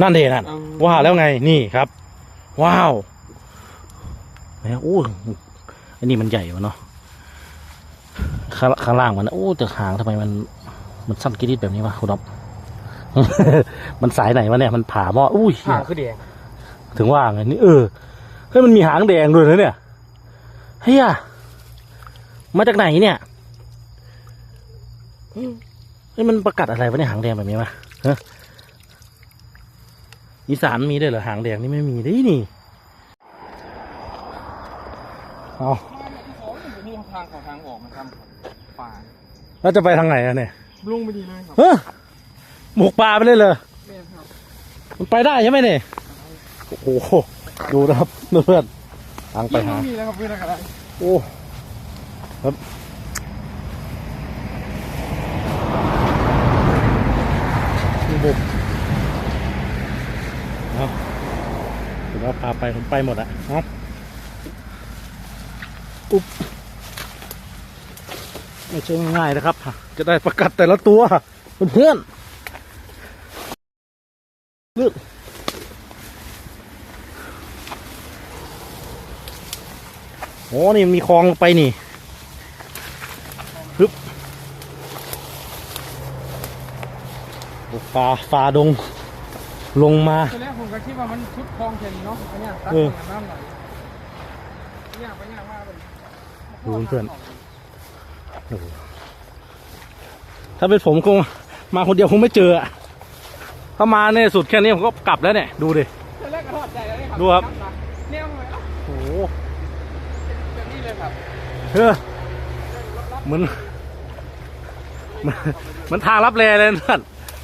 นั่นเดนั่นเอา ว่าแล้วไงนี่ครับ ว้าวแหมโอ้อันนี้มันใหญ่วะเนาะข้างข้างล่างมันนะโอ้แต่หางทำไมมัน มันสั้นกระดิดแบบนี้วะคุณอ๊อฟ มันสายไหนวะเนี่ยมันผ่าหม้ออุ้ยหางคือแดงถึงว่าไงนี่เออเฮ้ยมันมีหางแดงด้วยนะเนี่ยเฮียมาจากไหนเนี่ยเฮ้ยมันประกัดอะไรวะเนี่ยหางแดงแบบนี้วะฮะ อีสานมีด้วยเหรอหางแดงนี่ไม่มีดินี่เอานี่ทางของทางออกมาทำป่าแล้วจะไปทางไหนอะเนี่ยลุงไม่ดีเลยครับเฮ้ยหมกปลาไปเลยเหรอแม่ครับมันไปได้ใช่ไหมเนี่ยโอ้โหดูนะครับเพื่อนทางไปหาไม่มีแล้วครับเพื่อนอะไรโอ้ครับนี่บุกเอาถือว่า พาไปผมไปหมดอะเอาอุ๊บไม่ใช่ง่ายนะครับ จะได้ประกัดแต่ละตัวเพื่อนเลือกโอ้นี่มีคลองไปนี่ฮึบฟ้าฟ้าดง ลงมา ตอนแรกผมก็คิดว่ามันชุดคลองเข็นเนาะอันเนี้ยตัดเออของน้ำไหลเนี่ยไปเนี่ยมากเลยดูเพื่อนถ้าเป็นผมคงมาคนเดียวคงไม่เจออะถ้ามาเนี่ยสุดแค่นี้ผมก็กลับแล้วเนี่ย ดูดิ ตอนแรกก็ทอดใจเลยครับดูครับ เนี่ยมันโอ้โหแบบนี้เลยครับเฮ้อเหมือนเหมือนเหมือนทางรับแลเลยเพื่อน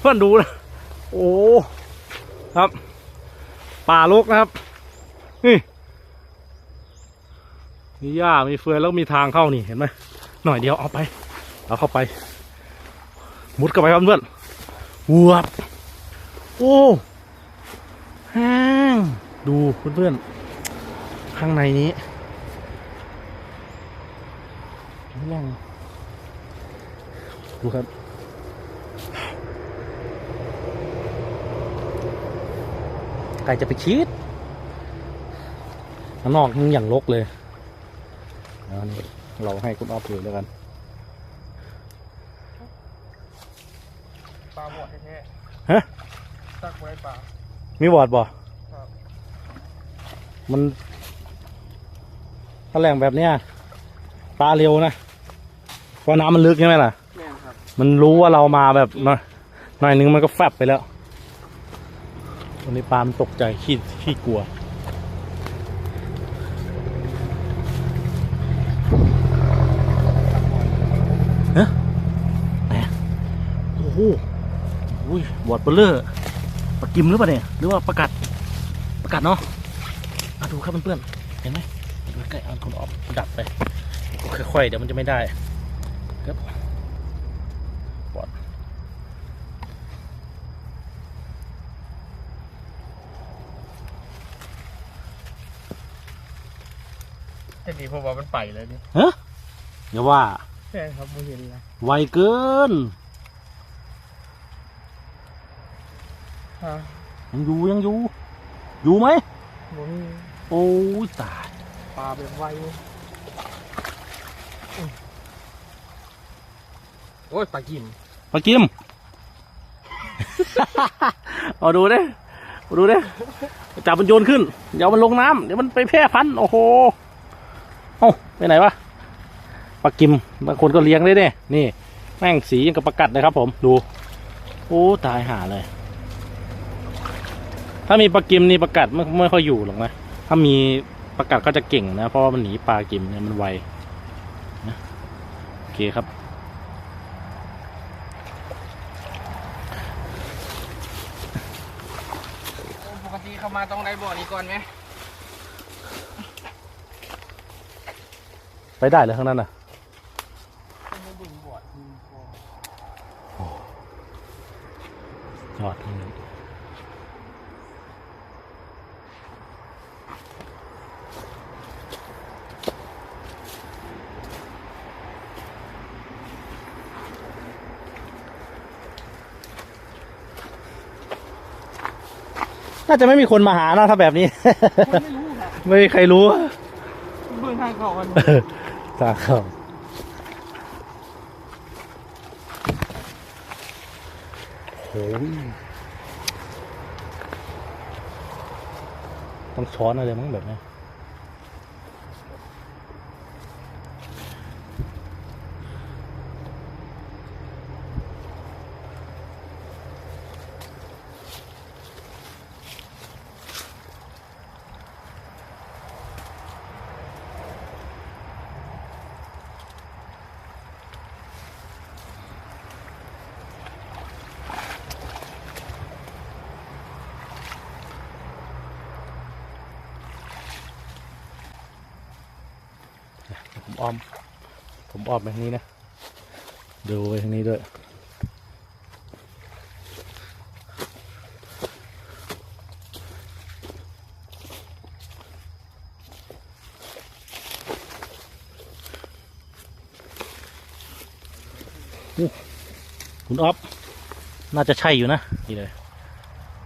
เพื่อนดูนะโอ้ ครับ ป่าลกนะครับ นี่ มีหญ้ามีเฟือยแล้วมีทางเข้านี่เห็นไหมหน่อยเดียวเอาไปเอาเข้าไป มุดเข้าไปครับเพื่อนวับโอ้ห้างดูเพื่อนๆข้างในนี้แรงดูครับ ไก่จะไปชีดข้างนอกมันอย่างรกเลยอันนี้เราให้คุณออฟอยู่แล้วกันปลาบวดแท้ฮะๆตักไว้ปลามีวอร์ดบ่ครับมันถ้าแรงแบบเนี้ยปลาเร็วนะเพราะน้ำมันลึกใช่ไหมล่ะแม่นครับมันรู้ว่าเรามาแบบหน่อยหน่อยนึงมันก็แฟบไปแล้ว ตอนนี้ปลามตกใจขี้ขี้กลัวฮะไหนะโอ้โหอุ้ยบอดเบลเลอร์ปลากิมหรือเปล่าเนี่ย หรือว่าประกัดประกัดเนาะมาดูครับเพื่อนๆเห็นไหมใกล้ๆเอาคนออกดับไป ค่อยๆ เดี๋ยวมันจะไม่ได้ครับ แต่ดีผมว่ามันไปเลยดิฮะอย่าว่าแม่นครับไม่เห็นเลยไวเกินฮะยังอยู่ยังอยู่ อยู่ไหมบ่มีโอ้ยตายปลาแบบไวโอ้ยปลากิมมากิมเอาดูดิเอาดูดิจับมันโยนขึ้น เดี๋ยวมันลงน้ำเดี๋ยวมันไปแพร่พันธุ์โอ้โหเอ้าไปไหนวะปลากิมบางคนก็เลี้ยงได้เนี่ยนี่ แม่งสียังกับประกัดเลยครับ ผมดูโอ้ตายหาเลย ถ้ามีปลากิมนี่ประกัดไม่ไม่ค่อยอยู่หรอกนะถ้ามีประกัดก็จะเก่งนะ เพราะว่ามันหนีปลากิมเนี่ยมันไวนะโอเคครับปกติเข้ามาต้องได้บ่อนี้ก่อนไหม ไปได้เลยข้างนั้นน่ะต้องได้บึงบ่อนี้ก่อนยอดเลยน่าจะไม่มีคนมาหาเนอะถ้าแบบนี้ คนไม่รู้ครับไม่มีใครรู้ เบื้องทางเขากัน ตาเขาโอ้ยต้องช้อนอะไรมั้งแบบนี้ ผมอ้อม ผมอ้อมไปทางนี้นะ ดูไปทางนี้ด้วยอู้คุณออฟน่าจะใช่อยู่นะนี่เลย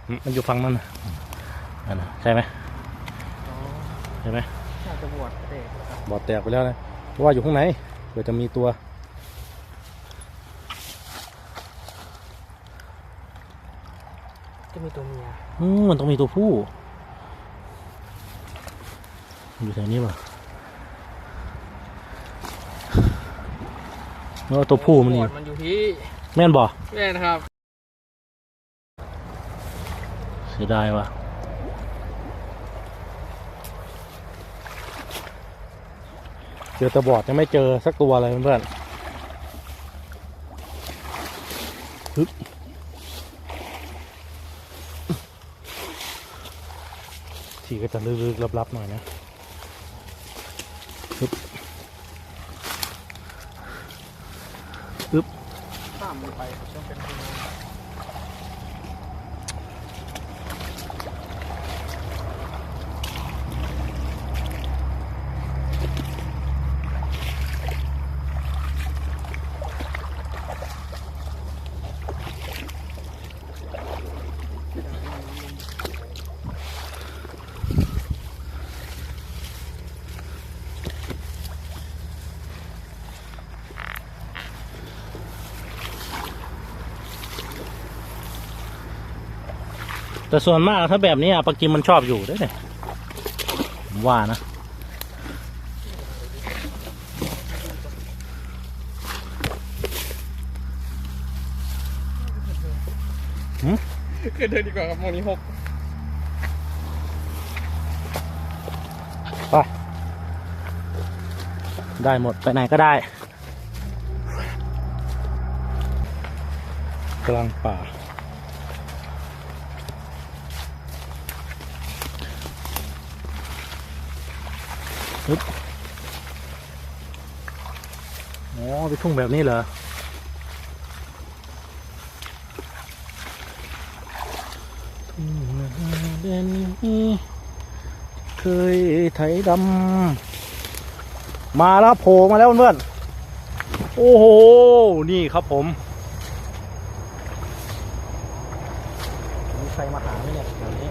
อืมมันอยู่ฝั่งนั้นนะนั่นนะใช่ไหมใช่ไหม น่าจะบวชเด็กครับบอดแตกไปแล้วนะเพราะ ว่าอยู่ข้างในเผื่อจะมีตัว จะมีตัวเมียอืมมันต้องมีตัวผู้ อยู่แถวนี้ป่ะแล้วตัวผู้มันบนี่วชมันอยู่ที่แม่นบ่แม่นะครับ เสียดายว่ะ เจอตะบอดยังไม่เจอสักตัวเลยเพื่อนฮึบทีก็จะลึกๆลับๆหน่อยนะฮึบฮึบข้ามไปต้องเป็น แต่ส่วนมากถ้าแบบนี้อะปลากิมมันชอบอยู่ด้วยเนี่ยผมว่านะคือเดินดีกว่าครับโมนี้หกไป ได้หมดไปไหนก็ได้ กลางป่า ฮึบอ๋อไปทุ่งแบบนี้เหรอทุ่งนาเด่นนี้เคยไถดำมาแล้วโผล่มาแล้วเพื่อนโอ้โห นี่ครับผมมีใครมาหาไหมเนี่ยแถวนี้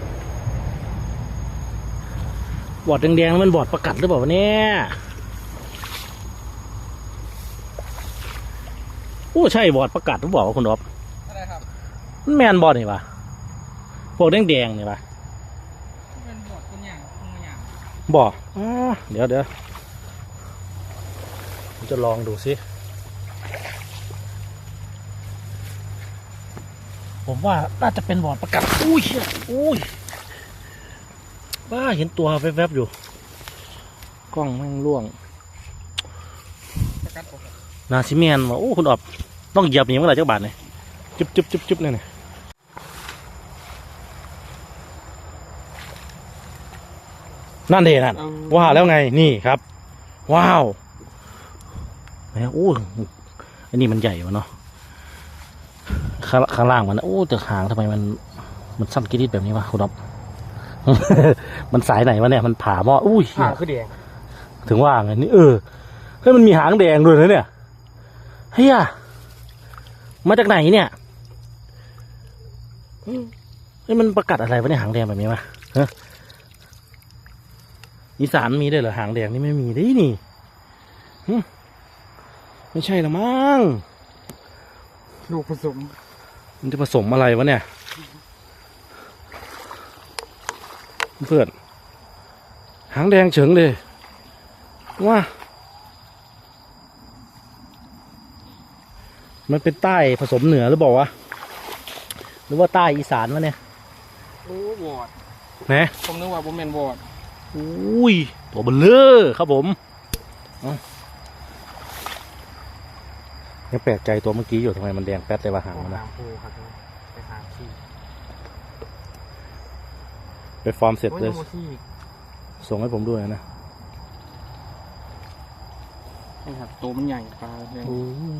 บอดแดงๆมันบอดประกัดหรือเปล่าวะเนี่ยโอ้ใช่บอดประกัดหรือเปล่าวะคุณอ๊อฟอะไรครับมันแมนบอดนี่ปะพวกแดงๆนี่ปะเป็นบวชคนอย่างคนอย่างบอกอ่าเดี๋ยวเดี๋ยวผมจะลองดูสิผมว่าน่าจะเป็นบอดประกัดอุ้ยเชี่ยอุ้ย บ้าเห็นตัวแวบๆอยู่ กล้องแม่งล่วงประกัดผมนาซิเมียนว่าโอ้คุณออบต้องเหยียบหนีเมื่อไหร่เจ้าบาทเนี่ยจุ๊บจุ๊บจุ๊บจุ๊บเนี่ยนะนั่นเดนั่นว่าแล้วไงนี่ครับ ว้าวแหมโอ้อันนี้มันใหญ่วะเนาะข้างข้างล่างมันนะโอ้แต่หางทำไมมันมันสั้นกระดิดแบบนี้วะคุณอ๊อฟ มันสายไหนวะเนี่ยมันผ่าหม้ออุ้ยหางคือแดง ถึงว่าไงนี่เออเฮ้ยมันมีหางแดงด้วยนะเนี่ยเฮียมาจากไหนเนี่ยเฮ้ยมันประกัดอะไรวะเนี่ยหางแดงแบบนี้วะฮะอีสานมีด้วยเหรอหางแดงนี่ไม่มีดินี่หึไม่ใช่ละมั้งลูกผสม มันจะผสมอะไรวะเนี่ย เพื่อนหางแดงเฉิงเลยว่ามันเป็นใต้ผสมเหนือหรือเปล่าวะหรือว่าใต้อีสานวะเนี่ยโอ้วอดนะผมนึกว่าผมเป็นวอดอุ้ยตัวเบลเลอร์ครับผมเอ้ายังแปลกใจตัวเมื่อกี้อยู่ทำไมมันแดงแป๊ดเลยว่าหางมันนะ ทางภูครับไปหาขี้ ไปฟอร์มเสร็จโอ้ยเลยโมขี้อีกส่งให้ผมด้วยนะนี่ครับตัวมันใหญ่ปลาเลยโอ้ย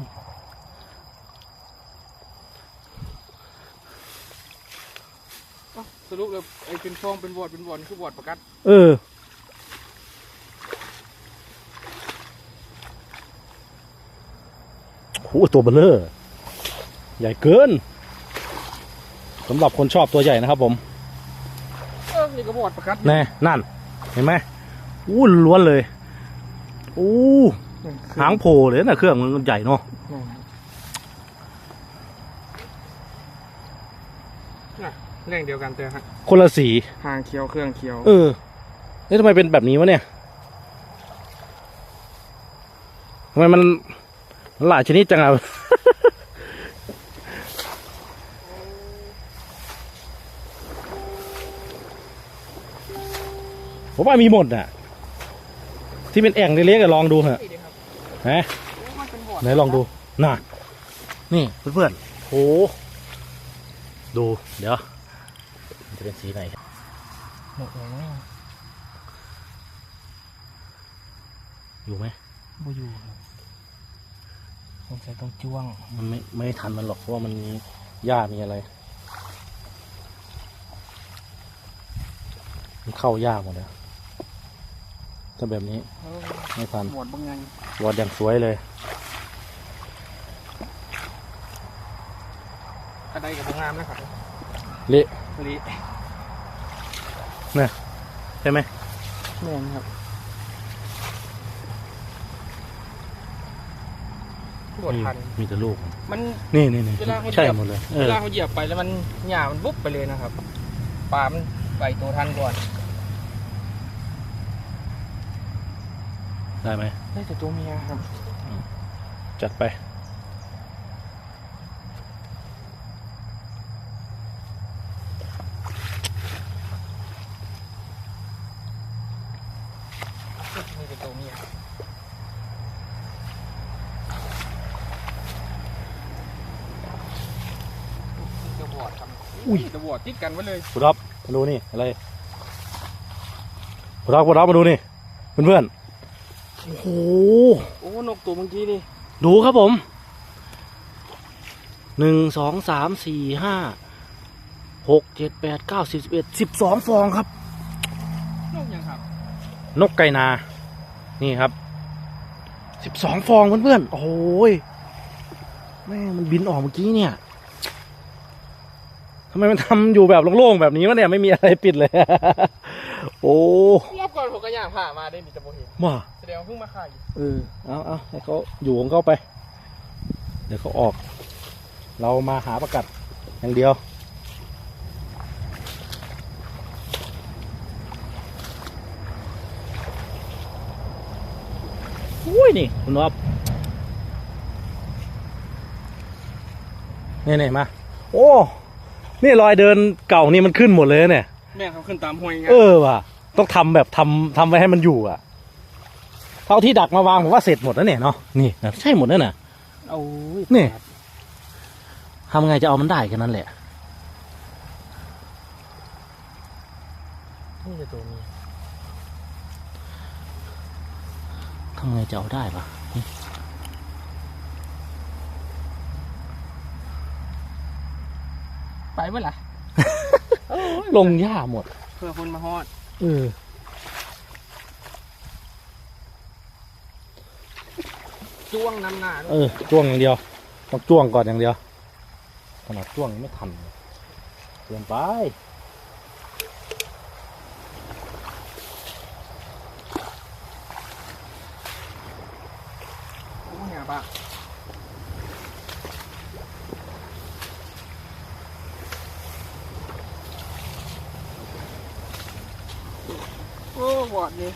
เอ้าสรุปเลยไอ้เป็นฟองเป็นวอดเป็นวอดนี่คือวอดประกัด เออโหตัวเบลเลอร์ ใหญ่เกินสำหรับคนชอบตัวใหญ่นะครับผมเออนี่ ก็วอดประกัดแน่นั่น เห็นไหมอู้ล้วนเลยอู้หางโผล่เลยนะเครื่องมันใหญ่เนาะน่ะแรงเดียวกันแต่ฮะคนละสีหางเขียวเครื่องเขียว เออเอ๊ะทำไมเป็นแบบนี้วะเนี่ยทำไมมันมันหลายชนิดจังอะ ผมว่ามีหมดน่ะ ที่เป็นแอ่งเล็กๆอะลองดูเถอะนี่ดิครับฮะโอ้มันเป็นวอดไหนลองดูน่ะนี่เพื่อนๆโหดูเดี๋ยวมันจะเป็นสีไหนหมดเลยนะอยู่ไหมบ่อยู่ครับสงสัยต้องจ้วง มันไม่ไม่ทันมันหรอกเพราะว่ามันมีหญ้ามีอะไร มันเข้าหญ้าหมดเลย ถ้าแบบนี้เออไม่ทันวอดบางไงวอดอย่างสวยเลยกระไดกับบางงามนะครับเละลีใช่ไหมแม่นครับปวดพันมีแต่ลูก มันนี่นี่นี่เวลาเขาเหยีใช่ยบหมดเลยเอเวอลาเขาเหยียบไปแล้วมันหญ้ามันบุ๊บไปเลยนะครับปลามันไปตัวทันก่อน ได้ไหมได้แต่ตัวเมียครับ จัดไปมีแต่ตัวเมียจะบอดครับอุ้ยจะบอดติดกันไว้เลยคุณรับมาดูนี่อะไรคุณรับคุณรับมาดูนี่ เพื่อนๆ โอ้โห โอ้นกตัวเมื่อกี้นี่ ดูครับผม หนึ่งสองสามสี่ห้าหกเจ็ดแปดเก้าสิบสิบเอ็ดสิบสองฟองครับ นกยังครับ นกไก่นา นี่ครับ สิบสองฟองเพื่อนๆ โอ้ย แม่งมันบินออกเมื่อกี้เนี่ยทำไมมันทำอยู่แบบโล่งๆแบบนี้วะเนี่ยไม่มีอะไรปิดเลย โอ้ รอบก่อนผมก็ย่างผ่ามาได้มีแต่โบเห็นมาแส ดงว่าเพิ่งมาขายเออเอาเอาให้เขาอยู่ของเขาไป เดี๋ยวเขาออก เรามาหาประกัดอย่างเดียวอุ้ยนี่คุณอ๊อฟนี่นี่มา โอ้ นี่รอยเดินเก่านี่มันขึ้นหมดเลยนะเนี่ย แม่เขาขึ้นตามห้วยไงเออว่ะ ต้องทำแบบทำทำไว้ให้มันอยู่อะ เท่าที่ดักมาวางผมว่าเสร็จหมดแล้วเนี่ยเนาะนี่นะใช่หมดแล้วน่ะโอ้ยนี่ทำไงจะเอามันได้แค่นั้นแหละนี่จะตัวเมียทำไงจะเอาได้ปะไปเมื่อไหร่ลงหญ้าหมด เพื่อคนมาฮอด เออ จ้วงน้ำหน้าด้วยเออจ้วงอย่างเดียว ต้องจ้วงก่อนอย่างเดียวขนาดจ้วงยังไม่ทันเลยเกินไปโอ้ยหาปะโอ้บอดนี่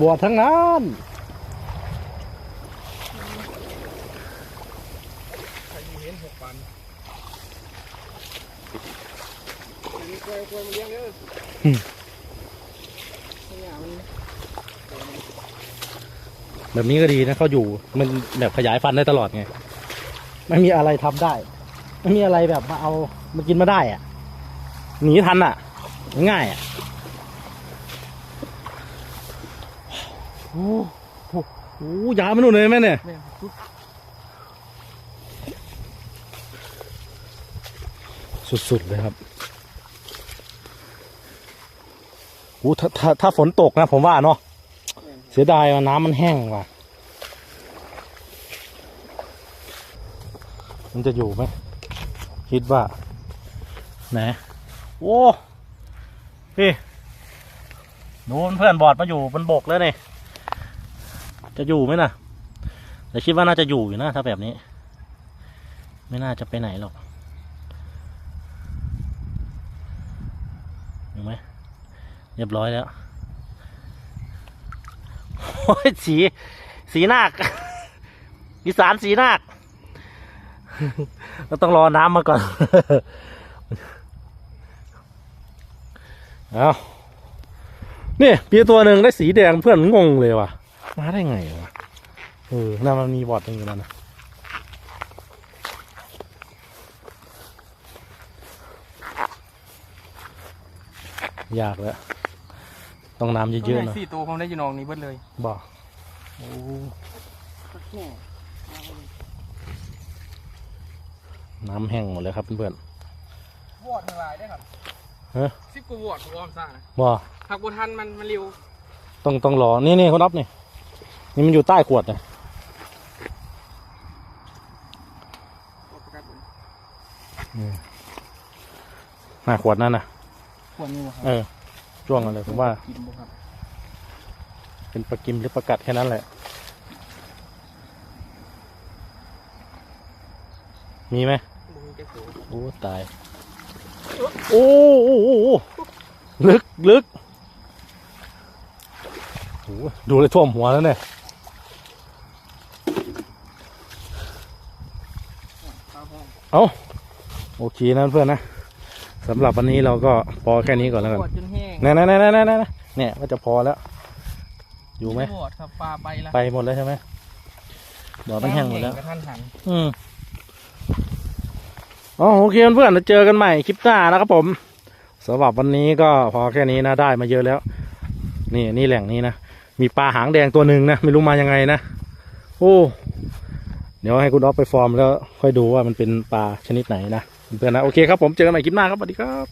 บวชทั้งนั้น ใครอยู่เห็นหกปันมีกล้วยกล้วยมาเลี้ยงเด้อเนี่ยมัน แบบนี้ก็ดีนะเขาอยู่มันแบบขยายฟันได้ตลอดไงไม่มีอะไรทำได้ ไม่มีอะไรแบบมาเอามากินมาได้อะหนีทันอะง่ายอะโอ้โหโอ้โหยาวม่นู่นเลยแม่เนี่ยสุดๆเลยครับโอ้ถ้าถ้าถ้าฝนตกนะผมว่าเนาะเสียดายว่าน้ำมันแห้งว่ะ มันจะอยู่ไหมคิดว่าไหนโอ้พี่นูนเพื่อนบอดมาอยู่บนบกแล้วนี่จะอยู่ไหมนะแต่คิดว่าน่าจะอยู่อยู่นะถ้าแบบนี้ ไม่น่าจะไปไหนหรอกอยู่ไหมเรียบร้อยแล้วโอ้ยสี สีนาคอีสานสีนาค เราต้องรอน้ำมาก่อน เอานี่ปีตัวหนึ่งได้สีแดงเพื่อนงงเลยว่ะ มาได้ไงวะ เออน่ามันมีบอดตรงนี้แล้วนะยากแล้วต้องน้ำเยอะๆหน่อยสี่ตัวของได้ยีนองนี้เบิดเลยบอกโอ้ แม่ น้ำแห้งหมดเลยครับเพื่อนวอดทั้งหลายได้ครับฮะสิบกว่าวอดผมว่ามันซ่านะๆบอกหากบุทันมันมันเร็วต้องต้องรอ นี่นี่เขารับนี่ นี่มันอยู่ใต้ขวดนะตัวประกันเลยหน้าขวดนั่นนะควรนี่ครับเออช่วงอะไรผมว่า กินบ่ครับเป็นปลากิมหรือปลากัดแค่นั้นแหละ มีไหมบ่มีแก้วโอ้ตายโอ้โอ้โอ้โอ้ลึกลึกโอ้ดูเลยท่วมหัวแล้วเนี่ยข้าวห้องเอาโอเคนะเพื่อนนะสำหรับวันนี้เราก็พอแค่นี้ก่อนแล้วกันวอดจนแห้งนั่นนั่นนั่นนั่นนั่นเนี่ยก็จะพอแล้ว อยู่ไหมวอดครับปลาไปละไปหมดแล้วใช่ไหมดอกมันแห้งหมดแล้วกระทันหันอืม อ๋อโอเคเพื่อนๆเดี๋ยวเจอกันใหม่คลิปหน้านะครับผมสำหรับวันนี้ก็พอแค่นี้นะได้มาเยอะแล้ว นี่นี่แหล่งนี้นะมีปลาหางแดงตัวหนึ่งนะไม่รู้มายังไงนะโอ้เดี๋ยวให้คุณออฟไปฟอร์มแล้วค่อยดูว่ามันเป็นปลาชนิดไหนนะเพื่อนๆนะโอเคครับผมเจอกันใหม่คลิปหน้าครับสวัสดีครับ